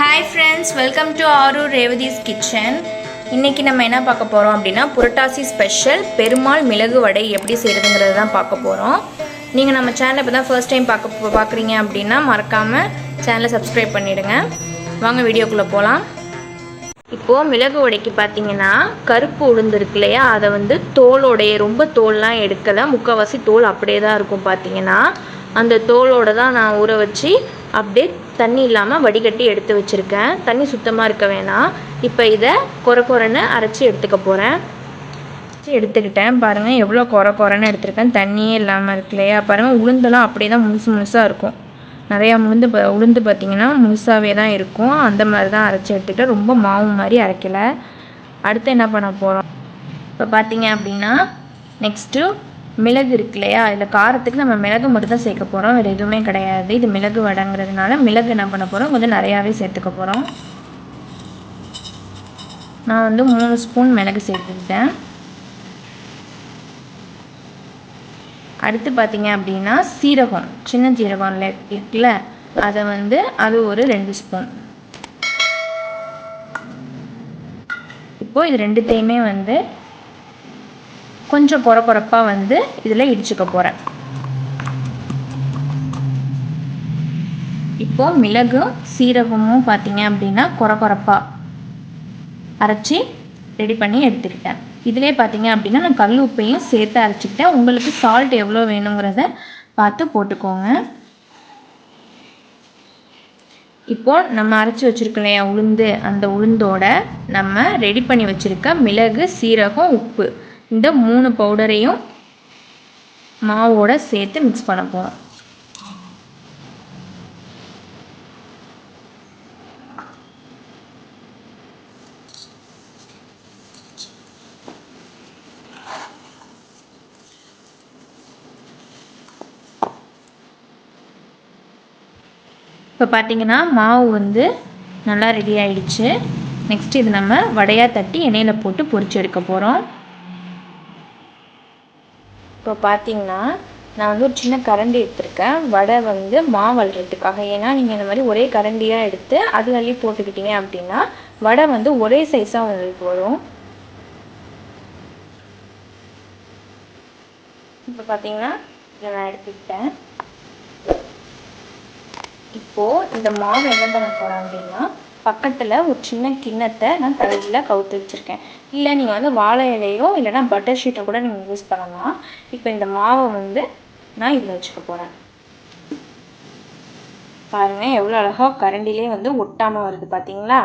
Hi friends welcome to Aroor Revathi's kitchen இன்றைக்கி நம்ம என்ன பார்க்க போகிறோம் அப்படின்னா புரட்டாசி ஸ்பெஷல் பெருமாள் மிளகு வடை எப்படி செய்கிறதுங்கிறது தான் பார்க்க போகிறோம் நீங்கள் நம்ம சேனலை இப்போ தான் ஃபர்ஸ்ட் டைம் பார்க்க பார்க்குறீங்க அப்படின்னா மறக்காமல் சேனலை சப்ஸ்கிரைப் பண்ணிவிடுங்க வாங்க வீடியோக்குள்ளே போகலாம் இப்போது மிளகு வடைக்கு பார்த்தீங்கன்னா கருப்பு உளுந்து இருக்கு இல்லையா? அதை வந்து தோலோடைய ரொம்ப தோல்லாம் எடுக்கலை. முக்கால்வாசி தோல் அப்படியே தான் இருக்கும் பார்த்தீங்கன்னா. அந்த தோலோட தான் நான் ஊற வச்சு அப்படியே தண்ணி இல்லாமல் வடிகட்டி எடுத்து வச்சுருக்கேன். தண்ணி சுத்தமாக இருக்க வேணாம். இப்போ இதை கொர கொரன்னு அரைச்சி எடுத்துக்க போகிறேன் அரைச்சி எடுத்துக்கிட்டேன். பாருங்கள் எவ்வளோ கொர கொரன்னு எடுத்திருக்கேன். தண்ணியே இல்லாமல் இருக்கு இல்லையா? பாருங்கள் உளுந்தெல்லாம் அப்படியே தான் முழுசு முழுசாக இருக்கும். நிறையா உளுந்து ப உளுந்து பார்த்திங்கன்னா முழுசாகவே தான் இருக்கும். அந்த மாதிரி தான் அரைச்சி எடுத்துக்கிட்டேன். ரொம்ப மாவு மாதிரி அரைக்கலை. அடுத்து என்ன பண்ண போகிறோம் இப்போ பார்த்தீங்க அப்படின்னா நெக்ஸ்ட்டு மிளகு இருக்கு இல்லையா இதில் காரத்துக்கு நம்ம மிளகு மட்டும் தான் சேர்க்க போகிறோம் வேறு எதுவுமே கிடையாது. இது மிளகு வடைங்கிறதுனால மிளகு என்ன பண்ண போகிறோம் கொஞ்சம் நிறையாவே சேர்த்துக்க போகிறோம் நான் வந்து மூணு ஸ்பூன் மிளகு சேர்த்துக்கிட்டேன். அடுத்து பார்த்தீங்க அப்படின்னா சீரகம் சின்ன சீரகம் இருக்குல்ல? அதை வந்து அது ஒரு ரெண்டு ஸ்பூன். இப்போது இது ரெண்டுத்தையுமே வந்து கொஞ்சம் குறை குறைப்பாக வந்து இதில் இடிச்சுக்க போகிறேன் இப்போ மிளகும் சீரகமும் பார்த்தீங்க அப்படின்னா குறை குறைப்பாக அரைச்சி ரெடி பண்ணி எடுத்துக்கிட்டேன். இதிலே பார்த்தீங்க அப்படின்னா நான் கல் உப்பையும் சேர்த்து அரைச்சிக்கிட்டேன். உங்களுக்கு சால்ட் எவ்வளோ வேணுங்கிறத பார்த்து போட்டுக்கோங்க. இப்போ நம்ம அரைச்சி வச்சுருக்கோம் இல்லையா உளுந்து அந்த உளுந்தோட நம்ம ரெடி பண்ணி வச்சுருக்க மிளகு சீரகம் உப்பு. இந்த மூணு பவுடரையும் மாவோட சேர்த்து மிக்ஸ் பண்ண போகிறோம் இப்போ பார்த்தீங்கன்னா மாவு வந்து நல்லா ரெடி ஆயிடுச்சு. நெக்ஸ்ட் இது நம்ம வடையாக தட்டி எண்ணெயில் போட்டு பொரிச்சு எடுக்க போகிறோம் இப்போ பார்த்தீங்கன்னா நான் வந்து ஒரு சின்ன கரண்டி எடுத்திருக்கேன். வடை வந்து மாவு ஏன்னா நீங்கள் இந்த மாதிரி ஒரே கரண்டியாக எடுத்து அதில் அள்ளி போட்டுக்கிட்டீங்க அப்படின்னா வடை வந்து ஒரே சைஸாக உங்களுக்கு வரும். இப்போ பார்த்தீங்கன்னா இதை நான் எடுத்துக்கிட்டேன். இப்போது இந்த மாவு என்ன பண்ண போகிறேன் அப்படின்னா பக்கத்தில் ஒரு சின்ன கிண்ணத்தை நான் கையில் கவுத்து வச்சுருக்கேன். இல்லை நீங்கள் வந்து வாழை இலையோ இல்லைனா பட்டர் ஷீட்டை கூட நீங்கள் யூஸ் பண்ணலாம். இப்போ இந்த மாவை வந்து நான் இதில் வச்சுக்க போகிறேன் பாருங்கள் எவ்வளோ அழகாக கரண்டிலே வந்து ஒட்டாமல் வருது பார்த்தீங்களா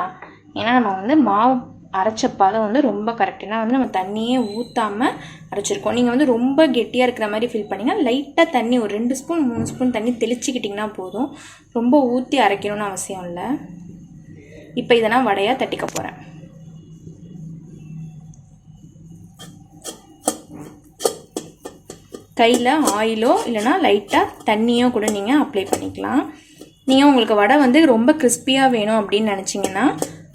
ஏன்னா நம்ம வந்து மாவு அரைச்ச பதம் வந்து ரொம்ப கரெக்ட் ஏன்னா வந்து நம்ம தண்ணியே ஊற்றாமல் அரைச்சிருக்கோம். நீங்கள் வந்து ரொம்ப கெட்டியாக இருக்கிற மாதிரி ஃபீல் பண்ணிங்கன்னா லைட்டாக தண்ணி ஒரு ரெண்டு ஸ்பூன் மூணு ஸ்பூன் தண்ணி தெளிச்சிக்கிட்டிங்கன்னா போதும். ரொம்ப ஊற்றி அரைக்கணும்னு அவசியம் இல்லை. இப்போ இதை நான் வடையாக தட்டிக்க போகிறேன் கையில் ஆயிலோ இல்லைனா லைட்டாக தண்ணியோ கூட நீங்கள் அப்ளை பண்ணிக்கலாம். நீங்கள் உங்களுக்கு வடை வந்து ரொம்ப கிறிஸ்பியாக வேணும் அப்படின்னு நினச்சிங்கன்னா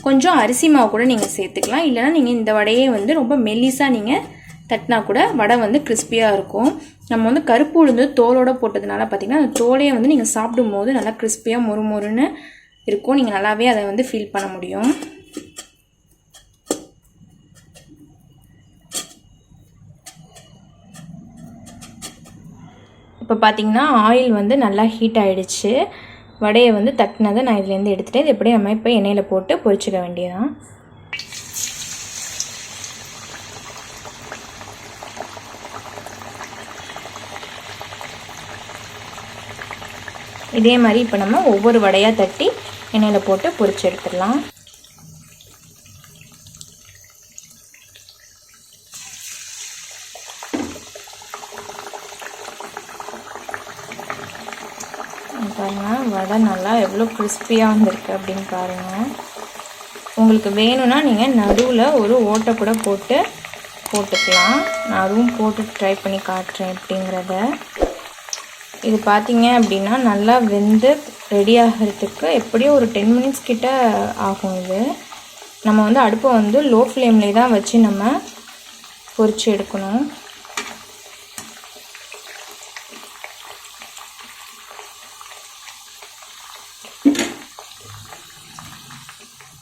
கொஞ்சம் அரிசி மாவு கூட நீங்கள் சேர்த்துக்கலாம். இல்லைனா நீங்கள் இந்த வடையே வந்து ரொம்ப மெல்லிஸாக நீங்கள் தட்டினா கூட வடை வந்து கிறிஸ்பியாக இருக்கும். நம்ம வந்து கருப்பு உளுந்து தோலோடு போட்டதுனால பார்த்திங்கன்னா அந்த தோலையை வந்து நீங்கள் சாப்பிடும்போது நல்லா கிறிஸ்பியாக மொறு மொறுன்னு இருக்கும். நீங்கள் நல்லாவே அதை வந்து ஃபீல் பண்ண முடியும். இப்போ பார்த்தீங்கன்னா ஆயில் வந்து நல்லா ஹீட் ஆகிடுச்சு வடையை வந்து தட்டினதை நான் இதுலேருந்து எடுத்துகிட்டு இது எப்படியும் நம்ம இப்போ எண்ணெயில் போட்டு பொரிச்சிக்க வேண்டியதான் இதே மாதிரி இப்போ நம்ம ஒவ்வொரு வடையாக தட்டி எண்ணெயில் போட்டு பொரிச்சு எடுத்துடலாம். பாருங்கள் வடை நல்லா எவ்வளோ கிறிஸ்பியாக வந்திருக்கு அப்படின்னு பாருங்கள் உங்களுக்கு வேணும்னா நீங்கள் நடுவில் ஒரு ஓட்டை கூட போட்டு போட்டுக்கலாம். நான் அதுவும் போட்டு ட்ரை பண்ணி காட்டுறேன் அப்படிங்கிறத இது பார்த்தீங்க அப்படின்னா நல்லா வெந்து ரெடி ஆகிறதுக்கு எப்படியும் ஒரு டென் மினிட்ஸ் கிட்ட ஆகும் இது. நம்ம வந்து அடுப்பை வந்து லோ ஃப்ளேம்லேயே தான் வச்சு நம்ம பொறிச்சு எடுக்கணும்.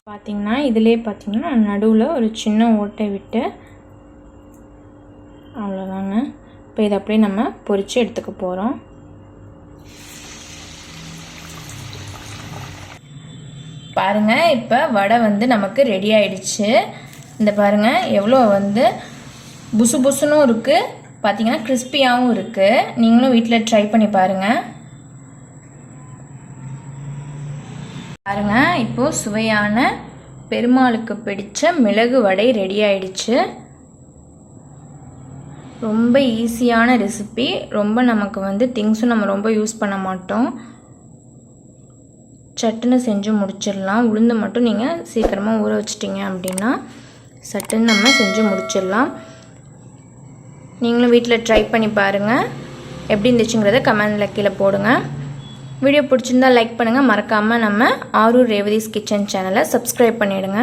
பார்த்திங்கன்னா இதிலே பார்த்தீங்கன்னா நடுவில் ஒரு சின்ன ஓட்டை விட்டு அவ்வளோதாங்க இப்போ இதை அப்படியே நம்ம பொரித்து எடுத்துக்க போகிறோம் பாருங்க இப்போ வடை வந்து நமக்கு ரெடி ஆயிடுச்சு. இந்த பாருங்க எவ்வளோ வந்து புசு புசுனும் இருக்குது பார்த்தீங்கன்னா கிறிஸ்பியாகவும் இருக்குது நீங்களும் வீட்டில் ட்ரை பண்ணி பாருங்கள் பாருங்க இப்போது சுவையான பெருமாளுக்கு பிடிச்ச மிளகு வடை ரெடி ஆயிடுச்சு. ரொம்ப ஈஸியான ரெசிபி ரொம்ப நமக்கு வந்து திங்ஸும் நம்ம ரொம்ப யூஸ் பண்ண மாட்டோம். சட்டுன்னு செஞ்சு முடிச்சிடலாம். உளுந்து மட்டும் நீங்கள் சீக்கிரமாக ஊற வச்சிட்டிங்க அப்படின்னா சட்டுன்னு நம்ம செஞ்சு முடிச்சிடலாம். நீங்களும் வீட்டில் ட்ரை பண்ணி பாருங்கள் எப்படி இருந்துச்சுங்கிறத கமெண்டில் கீழே போடுங்க. வீடியோ பிடிச்சிருந்தா லைக் பண்ணுங்கள் மறக்காமல் நம்ம ஆரூர் ரேவதிஸ் கிச்சன் சேனலை சப்ஸ்கிரைப் பண்ணிவிடுங்க